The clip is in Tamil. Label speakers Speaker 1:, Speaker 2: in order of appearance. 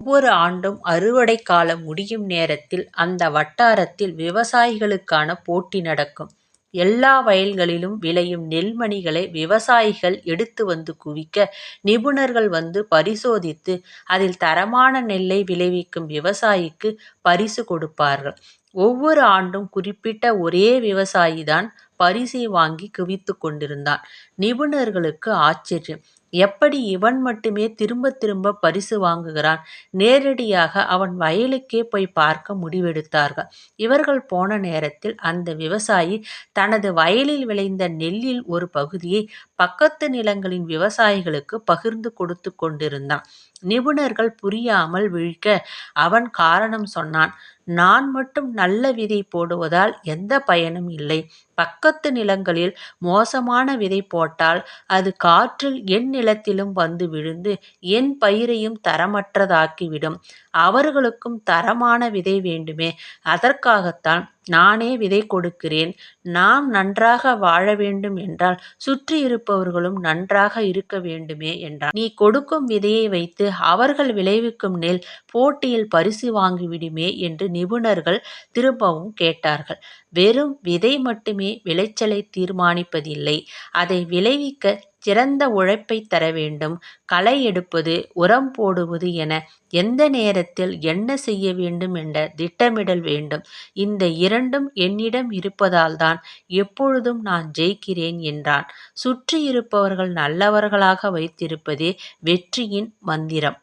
Speaker 1: ஒவ்வொரு ஆண்டும் அறுவடை காலம் முடியும் நேரத்தில் அந்த வட்டாரத்தில் விவசாயிகளுக்கான போட்டி நடக்கும். எல்லா வயல்களிலும் விளையும் நெல்மணிகளை விவசாயிகள் எடுத்து வந்து குவிக்க நிபுணர்கள் வந்து பரிசோதித்து அதில் தரமான நெல்லை விளைவிக்கும் விவசாயிக்கு பரிசு கொடுப்பார்கள். ஒவ்வொரு ஆண்டும் குறிப்பிட்ட ஒரே விவசாயி தான் பரிசை வாங்கி குவித்துக் கொண்டிருந்தான். நிபுணர்களுக்கு ஆச்சரியம். எப்படி இவன் மட்டுமே திரும்ப திரும்ப பரிசு வாங்குகிறான். நேரடியாக அவன் வயலுக்கே போய் பார்க்க முடிவெடுத்தார்கள். இவர்கள் போன நேரத்தில் அந்த விவசாயி தனது வயலில் விளைந்த நெல்லில் ஒரு பகுதியை பக்கத்து நிலங்களின் விவசாயிகளுக்கு பகிர்ந்து கொடுத்து கொண்டிருந்தான். நிபுணர்கள் புரியாமல் விழிக்க அவன் காரணம் சொன்னான். நான் மட்டும் நல்ல விதை போடுவதால் எந்த பயனும் இல்லை. பக்கத்து நிலங்களில் மோசமான விதை போட்டால் அது காற்றில் என் நிலத்திலும் வந்து விழுந்து என் பயிரையும் தரமற்றதாக்கிவிடும். அவர்களுக்கும் தரமான விதை வேண்டுமே அதற்காகத்தான் நானே விதை கொடுக்கிறேன். நாம் நன்றாக வாழ வேண்டும் என்றால் சுற்றி இருப்பவர்களும் நன்றாக இருக்க வேண்டுமே என்றார் நீ கொடுக்கும் விதையை வைத்து அவர்கள் விளைவிக்கும் நெல் போட்டியில் பரிசு வாங்கிவிடுமே என்று நிபுணர்கள் திரும்பவும் கேட்டார்கள். வெறும் விதை மட்டுமே விளைச்சலை தீர்மானிப்பதில்லை. அதை விளைவிக்க சிறந்த உழைப்பைத் தர வேண்டும். களை எடுப்பது உரம் போடுவது என எந்த நேரத்தில் என்ன செய்ய வேண்டும் என்ற திட்டமிடல் வேண்டும். இந்த இரண்டும் என்னிடம் இருப்பதால்தான் எப்பொழுதும் நான் ஜெயிக்கிறேன் என்றான். சுற்றியிருப்பவர்கள் நல்லவர்களாக வைத்திருப்பதே வெற்றியின் மந்திரம்.